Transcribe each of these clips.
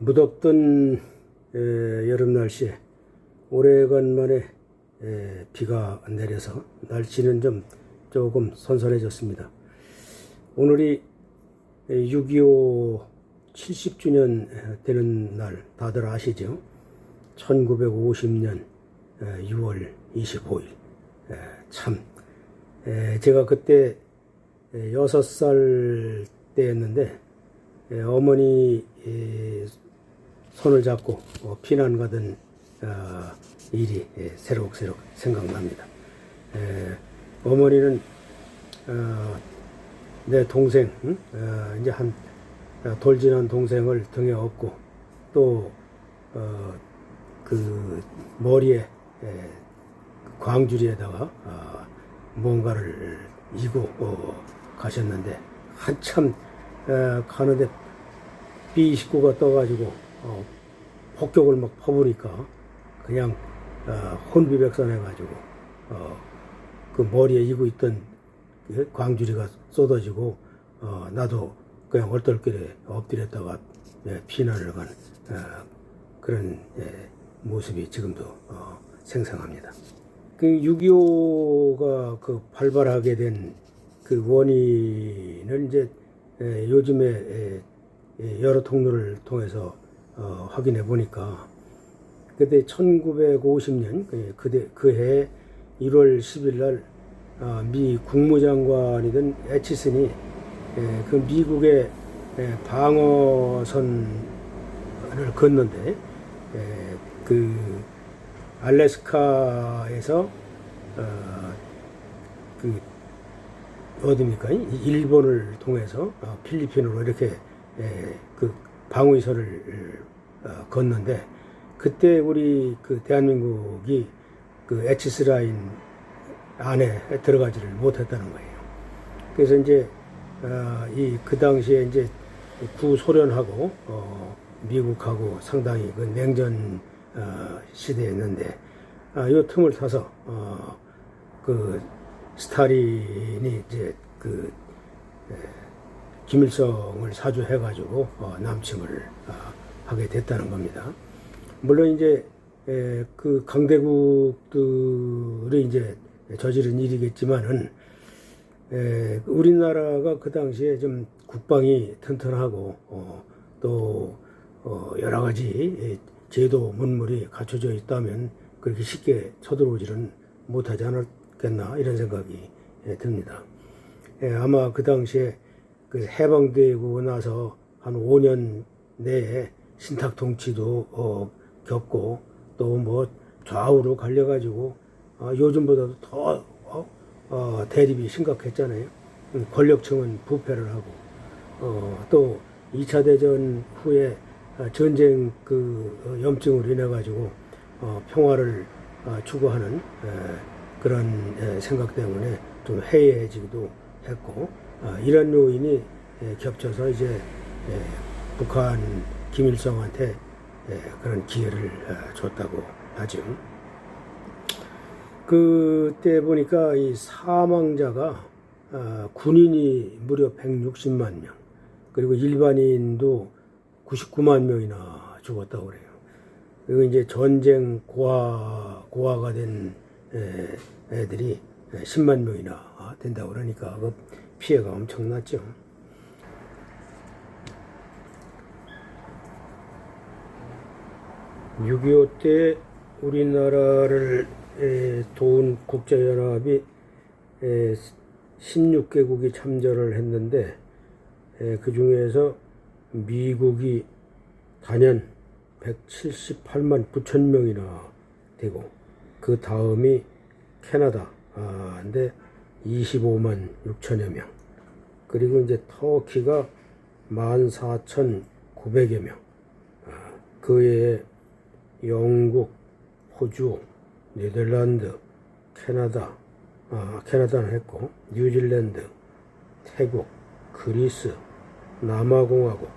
무덥던 에, 여름 날씨에 오래간만에 에, 비가 내려서 날씨는 좀 조금 선선해졌습니다. 오늘이 6.25 70주년 되는 날 다들 아시죠? 1950년 6월 25일 참 에, 제가 그때 에, 여섯 살 때였는데 에, 어머니 에, 손을 잡고 어, 피난 가던 어, 일이 예, 새록새록 생각납니다. 에, 어머니는 어, 내 동생 응? 어, 이제 한 어, 돌진한 동생을 등에 업고 또 어, 그 머리에 에, 광주리에다가 어, 뭔가를 이고 어, 가셨는데 한참 에, 가는데 B 식구가 떠가지고 어, 폭격을 막 퍼부니까 그냥 어, 혼비백산해가지고 어, 그 머리에 이고 있던 그 광주리가 쏟아지고 어, 나도 그냥 얼떨결에 엎드렸다가 예, 피난을 간 어, 그런 예, 모습이 지금도 어, 생생합니다. 그 6.25가 그 발발하게 된 그 원인을 이제 에, 요즘에 에, 에, 여러 통로를 통해서 어, 확인해 보니까 그때 1950년 그- 그때 그해 1월 10일 날 아, 미 국무장관이던 에치슨이 에, 그 미국의 에, 방어선을 걷는데 에, 그 알래스카에서 어, 그 어디입니까? 이- 일본을 통해서 어, 필리핀으로 이렇게 에, 그 방위선을 어, 걷는데 그때 우리 그 대한민국이 그 에치스 라인 안에 들어가지를 못했다는 거예요. 그래서 이제 어, 이그 당시에 이제 구소련하고 어, 미국하고 상당히 그 냉전 어, 시대였는데 아, 요 틈을 타서 어, 그 스타린이 이제 그 에, 김일성을 사주해가지고 어, 남침을 어, 하게 됐다는 겁니다. 물론 이제 에, 그 강대국들이 이제 저지른 일이겠지만은 에, 우리나라가 그 당시에 좀 국방이 튼튼하고 어, 또 어, 여러 가지 에, 제도 문물이 갖춰져 있다면 그렇게 쉽게 쳐들어오지는 못하지 않았겠나 이런 생각이 에, 듭니다. 에, 아마 그 당시에 그 해방되고 나서 한 5년 내에 신탁 통치도 어, 겪고 또 뭐 좌우로 갈려가지고 어, 요즘보다도 더 어, 어, 대립이 심각했잖아요. 음, 권력층은 부패를 하고 어, 또 2차 대전 후에 어, 전쟁 그 어, 염증으로 인해 가지고 어, 평화를 어, 추구하는 에, 그런 에, 생각 때문에 좀 해이해지기도 했고 어, 이런 요인이 에, 겹쳐서 이제 에, 북한 김일성한테 에, 그런 기회를 어, 줬다고 하죠. 그때 보니까 이 사망자가 어, 군인이 무려 160만 명, 그리고 일반인도 99만 명이나 죽었다고 그래요. 그리고 이제 전쟁 고아, 고아가 된 에, 애들이 10만 명이나 된다고 그러니까 그 피해가 엄청났죠. (6.25) 때 우리나라를 에, 도운 국제연합이 에, 16개국이 참전을 했는데 그 중에서 미국이 단연 178만 9천 명이나 되고 그 다음이 캐나다 인데 25만 6천여 명. 그리고 이제 터키가 14,900여 명. 아, 그 외에 영국, 호주, 네덜란드, 캐나다, 아, 캐나다는 했고, 뉴질랜드, 태국, 그리스, 남아공화국,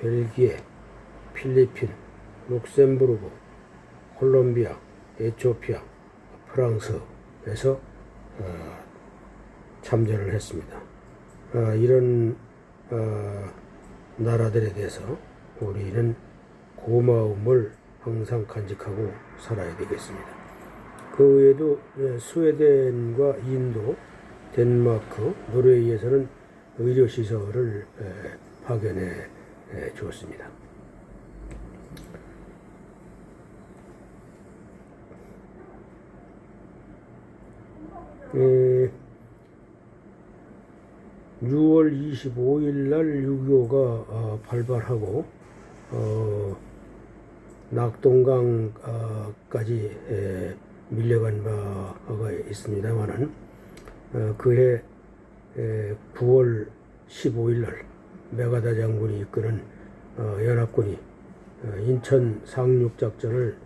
벨기에, 필리핀, 룩셈부르크, 콜롬비아, 에티오피아, 프랑스에서 어, 참전을 했습니다. 아, 이런 어, 나라들에 대해서 우리는 고마움을 항상 간직하고 살아야 되겠습니다. 그 외에도 예, 스웨덴과 인도, 덴마크, 노르웨이에서는 의료시설을 예, 파견해 예, 주었습니다. 예, 6월 25일 날 6.25가 어, 발발하고 어, 낙동강까지 에, 밀려간 바가 있습니다만은 어, 그해 에, 9월 15일 날 메가다 장군이 이끄는 어, 연합군이 어, 인천 상륙작전을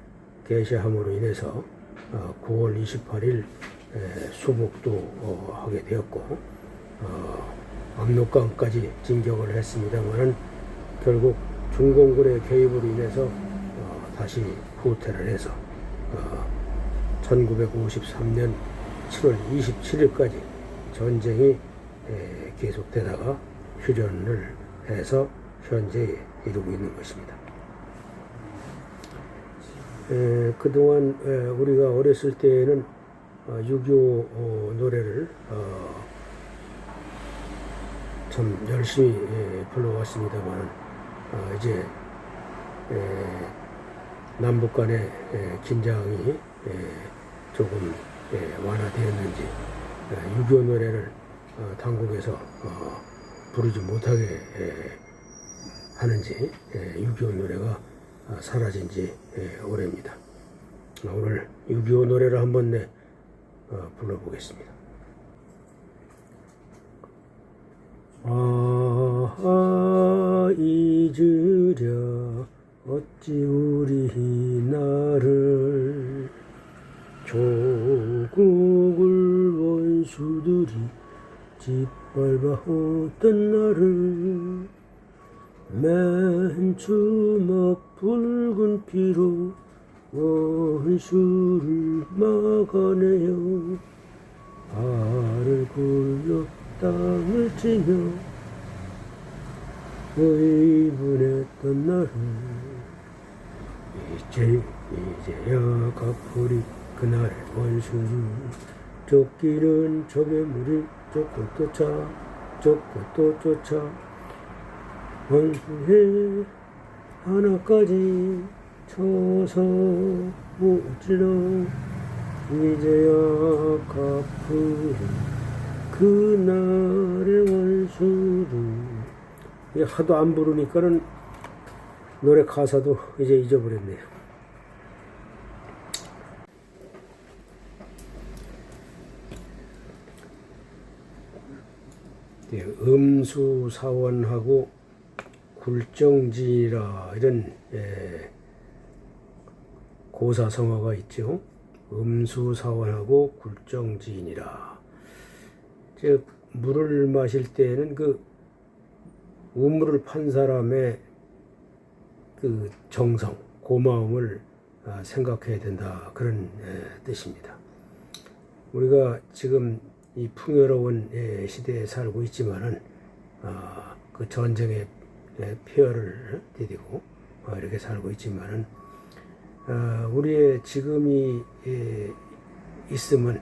개시함으로 인해서 어, 9월 28일 에, 수복도 어, 하게 되었고 어, 압록강까지 진격을 했습니다만은 결국 중공군의 개입으로 인해서 어, 다시 후퇴를 해서 어, 1953년 7월 27일까지 전쟁이 에, 계속되다가 휴전을 해서 현재 이루고 있는 것입니다. 에, 그동안 에, 우리가 어렸을 때에는 어, 6.25 어, 노래를 어, 참 열심히 예, 불러왔습니다만 어, 이제 에, 남북 간의 에, 긴장이 에, 조금 예, 완화되었는지 6.25 노래를 어, 당국에서 어, 부르지 못하게 에, 하는지 6.25 노래가 어, 사라진 지 에, 오래입니다. 오늘 6.25 노래를 한번 내 어, 불러보겠습니다. 아, 잊으랴 어찌 우리 나를 조국을 원수들이 짓밟아오던 나를 맨 주먹 붉은 피로 원수를 막아내요 발을 굴러 땅을 치며 의분했던 나를 이제 이제야 갚으리 그날의 원수를 쫓기는 적의 무리 쫓고 쫓아 쫓고 또 쫓아 원수의 하나까지 쳐서 무찔러 이제야 갚으리 그날의 원수를 이제 하도 안 부르니까는 노래 가사도 이제 잊어버렸네요. 네, 음수사원하고 굴정지라 이런 예, 고사성어가 있죠. 음수사원하고 굴정지이니라. 즉 물을 마실 때에는 그 우물을 판 사람의 그 정성, 고마움을 아, 생각해야 된다 그런 예, 뜻입니다. 우리가 지금 이 풍요로운 예, 시대에 살고 있지만은 아, 그 전쟁의 예, 폐허를 디디고 어, 이렇게 살고 있지만은 아, 우리의 지금이 있음은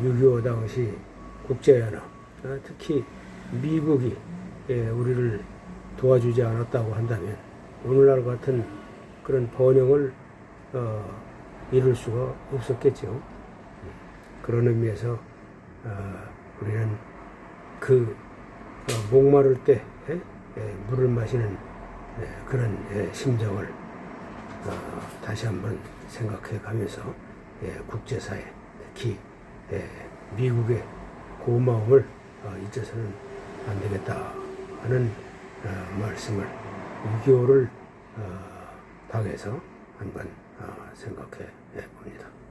6.25 당시 국제연합, 아, 특히 미국이 예, 우리를 도와주지 않았다고 한다면 오늘날 같은 그런 번영을 어, 이룰 수가 없었겠죠. 그런 의미에서 어, 우리는 그 어, 목마를 때 예? 예, 물을 마시는 예, 그런 예, 심정을 어, 다시 한번 생각해 가면서 예, 국제사회 특히 예, 미국의 고마움을 어, 잊어서는 안 되겠다 하는 어, 말씀을 6.25를 어, 당해서 한번 어, 생각해 봅니다.